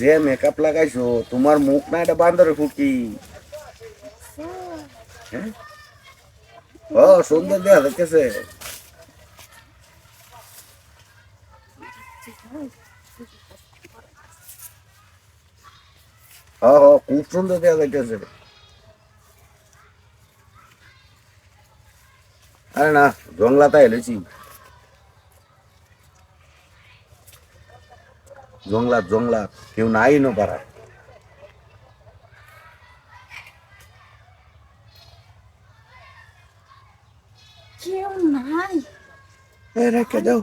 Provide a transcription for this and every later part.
যে মেকআপ লাগাইছো, তোমার মুখ না এটা বান্দরে ফুটি হ্যাঁ? ও, সুন্দর দেখা যাচ্ছে খুব সুন্দর দেখা যাইতেছে আরে না জংলাতে এলেছি জংলাত জংলাত কেউ নাই ন পারা কেউ নাই। রেখে দাও।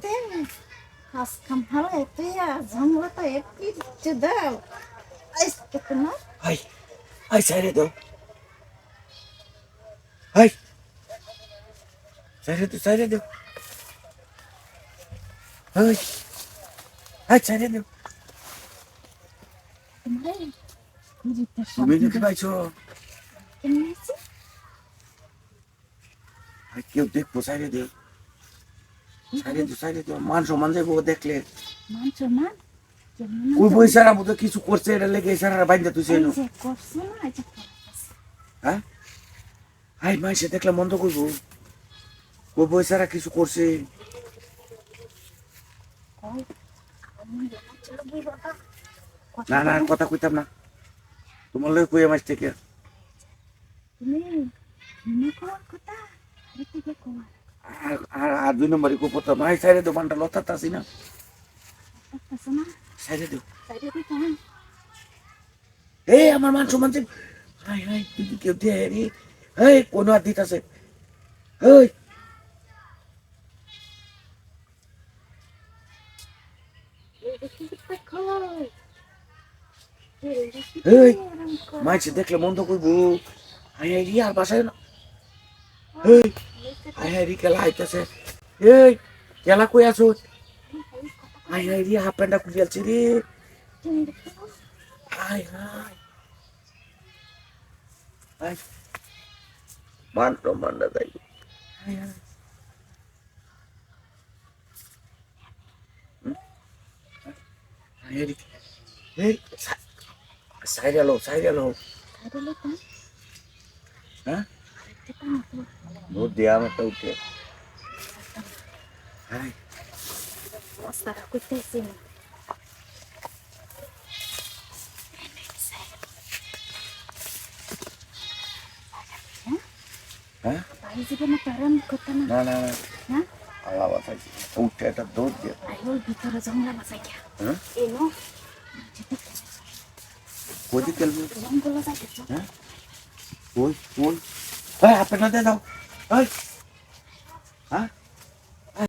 ভালো তো একই দাও। আজকে তো না। হাই হাই সাইরে দাও। হাই সাইরে দাও সাইরে দাও। হাই হাই সাইরে দাও। তোমরা তুমি দেখতে পাইছো? হাই কেউ দেখব সাইরে দে। সাইরে দাও সাইরে দাও মান সম্মান যাইবো দেখলে। মান সম্মান? ওই বই সারা মতো কিছু করছে এটা লেগে সারা বাইন্দা তুই সেনো। হ্যাঁ? হাই মাইসে দেখলে মন্দ করব। ওই বই সারা কিছু করছে। কই, বই বাবা। কথা না না। কথা কইতাম না। তোমার লই কই আমার থেকে? তুমি মনে করার কথা আরে আর দুই নম্বরই কো পড়তাম দো না। করতেছে দো। সাইডে দিতে হয় এই আমার মান সম্মান যে হাই হাই তুই কেউ দিয়ে রে? এই কোনো আর দিতাছে এই। এই, মাইছে দেখলে মন্দ করব হাই হাই রি আর বাসায় না এই হাই হাই রি কেলা আইতাছে এই কেলা কই আছো হাই হাই রি হাফ প্যান্টটা খুলিয়ালছি রে হাই হাই হাই মান সম্মান না যাই hi hi hmm? Hi hi রি এই সাইড আলো সাইড আলো হ্যাঁ দুধ দিয়া আমারটা উঠে হ্যাঁ না না না হ্যাঁ আল্লাহ বাঁচাইছি উঠে একটা দুধ দিয়ে ভিতরে জঙ্গলা বাসাই গিয়া এনো জঙ্গল যাইতেছ হ্যাঁ? ওই ওই এই দাও। হ্যাঁ?